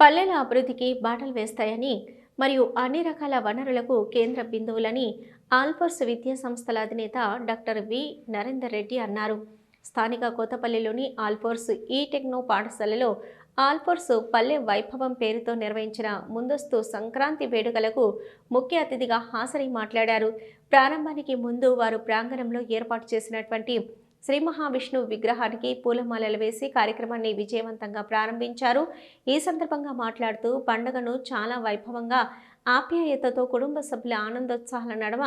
పల్లెల అభివృద్ధికి బాటలు వేస్తాయని మరియు అన్ని రకాల వనరులకు కేంద్ర బిందువులని ఆల్ఫర్స్ విద్యా సంస్థల అధినేత డాక్టర్ వి. నరేందర్ రెడ్డి అన్నారు. స్థానిక కోతపల్లిలోని ఆల్ఫోర్స్ ఈ టెక్నో పాఠశాలలో ఆల్ఫోర్స్ పల్లె వైభవం పేరుతో నిర్వహించిన ముందస్తు సంక్రాంతి వేడుకలకు ముఖ్య అతిథిగా హాజరై మాట్లాడారు. ప్రారంభానికి ముందు వారు ప్రాంగణంలో ఏర్పాటు చేసినటువంటి శ్రీ మహావిష్ణు విగ్రహానికి పూలమాలలు వేసి కార్యక్రమాన్ని విజయవంతంగా ప్రారంభించారు. ఈ సందర్భంగా మాట్లాడుతూ పండుగను చాలా వైభవంగా ఆప్యాయతతో కుటుంబ సభ్యుల ఆనందోత్సాహాల నడమ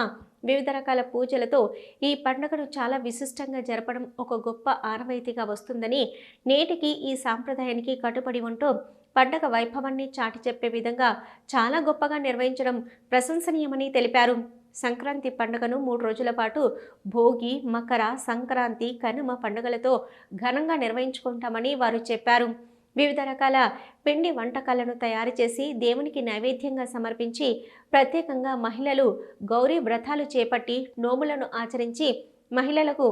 వివిధ రకాల పూజలతో ఈ పండుగను చాలా విశిష్టంగా జరపడం ఒక గొప్ప ఆనవాయితీగా వస్తుందని నేటికి ఈ సాంప్రదాయానికి కట్టుబడి ఉంటూ పండగ వైభవాన్ని చాటి చెప్పే విధంగా చాలా గొప్పగా నిర్వహించడం ప్రశంసనీయమని తెలిపారు. సంక్రాంతి పండుగను మూడు రోజుల పాటు భోగి మకర సంక్రాంతి కనుమ పండుగలతో ఘనంగా నిర్వహించుకుంటామని వారు చెప్పారు. వివిధ రకాల పిండి వంటకాలను తయారు చేసి దేవునికి నైవేద్యంగా సమర్పించి ప్రత్యేకంగా మహిళలు గౌరీ వ్రతాలు చేపట్టి నోములను ఆచరించి మహిళలకు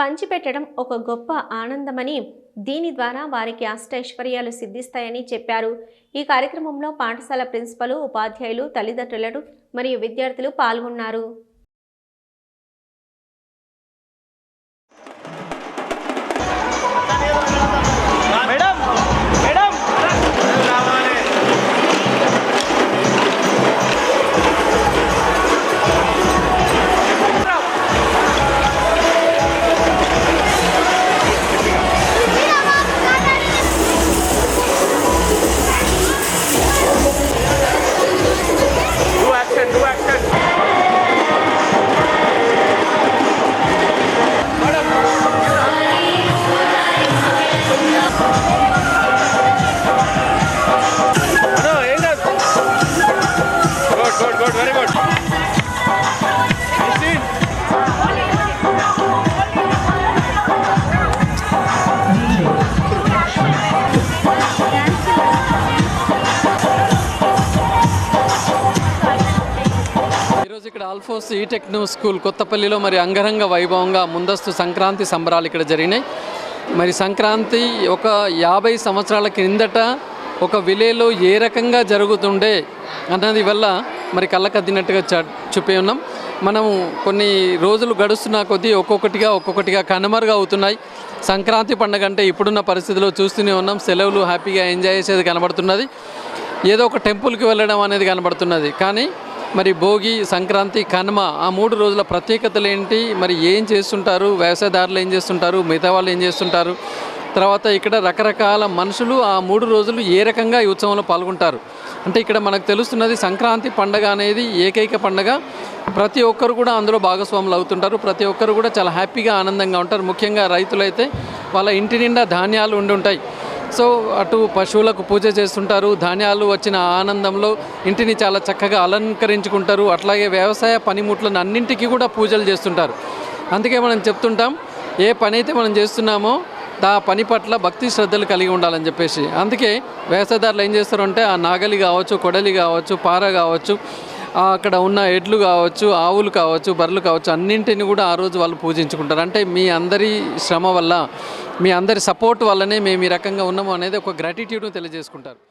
పంచిపెట్టడం ఒక గొప్ప ఆనందమని దీని ద్వారా వారికి అష్టైశ్వర్యాలు సిద్ధిస్తాయని చెప్పారు. ఈ కార్యక్రమంలో పాఠశాల ప్రిన్సిపల్ ఉపాధ్యాయులు తల్లిదండ్రులను మరియు విద్యార్థులు పాల్గొన్నారు. ఈరోజు ఆల్ఫోస్ ఈ టెక్నో స్కూల్ కొత్తపల్లిలో మరి అంగరంగ వైభవంగా ముందస్తు సంక్రాంతి సంబరాలు ఇక్కడ జరిగినాయి. మరి సంక్రాంతి ఒక యాభై సంవత్సరాల క్రిందట ఒక విలేలో ఏ రకంగా జరుగుతుండే అన్నది వల్ల మరి కళ్ళకద్దినట్టుగా చ ఉన్నాం. మనము కొన్ని రోజులు గడుస్తున్న కొద్దీ ఒక్కొక్కటిగా ఒక్కొక్కటిగా కనుమరుగా అవుతున్నాయి. సంక్రాంతి పండుగ అంటే ఇప్పుడున్న పరిస్థితిలో చూస్తూనే ఉన్నాం. సెలవులు హ్యాపీగా ఎంజాయ్ చేసేది కనబడుతున్నది. ఏదో ఒక టెంపుల్కి వెళ్ళడం అనేది కనబడుతున్నది. కానీ మరి భోగి సంక్రాంతి కనుమ ఆ మూడు రోజుల ప్రత్యేకతలు ఏంటి? మరి ఏం చేస్తుంటారు? వ్యవసాయదారులు ఏం చేస్తుంటారు? మిగతా వాళ్ళు ఏం చేస్తుంటారు? తర్వాత ఇక్కడ రకరకాల మనుషులు ఆ మూడు రోజులు ఏ రకంగా ఈ ఉత్సవంలో పాల్గొంటారు? అంటే ఇక్కడ మనకు తెలుస్తున్నది సంక్రాంతి పండగ అనేది ఏకైక పండగ. ప్రతి ఒక్కరు కూడా అందులో భాగస్వాములు అవుతుంటారు. ప్రతి ఒక్కరు కూడా చాలా హ్యాపీగా ఆనందంగా ఉంటారు. ముఖ్యంగా రైతులైతే వాళ్ళ ఇంటి నిండా ధాన్యాలు ఉండి ఉంటాయి. సో అటు పశువులకు పూజ చేస్తుంటారు ధాన్యాలు వచ్చిన ఆనందంలో ఇంటిని చాలా చక్కగా అలంకరించుకుంటారు. అట్లాగే వ్యవసాయ పనిముట్లను అన్నింటికీ కూడా పూజలు చేస్తుంటారు. అందుకే మనం చెప్తుంటాం ఏ పని అయితే మనం చేస్తున్నామో ఆ పని పట్ల భక్తి శ్రద్ధలు కలిగి ఉండాలని చెప్పేసి. అందుకే వ్యవసాయదారులు ఏం చేస్తారంటే ఆ నాగలి కావచ్చు కొడలి కావచ్చు పార కావచ్చు అక్కడ ఉన్న ఎడ్లు కావచ్చు ఆవులు కావచ్చు బర్రెలు కావచ్చు అన్నింటిని కూడా ఆ రోజు వాళ్ళు పూజించుకుంటారు. అంటే మీ అందరి శ్రమ వల్ల మీ అందరి సపోర్ట్ వల్లనే మేము ఈ రకంగా ఉన్నాము అనేది ఒక గ్రాటిట్యూడ్ను తెలియజేసుకుంటారు.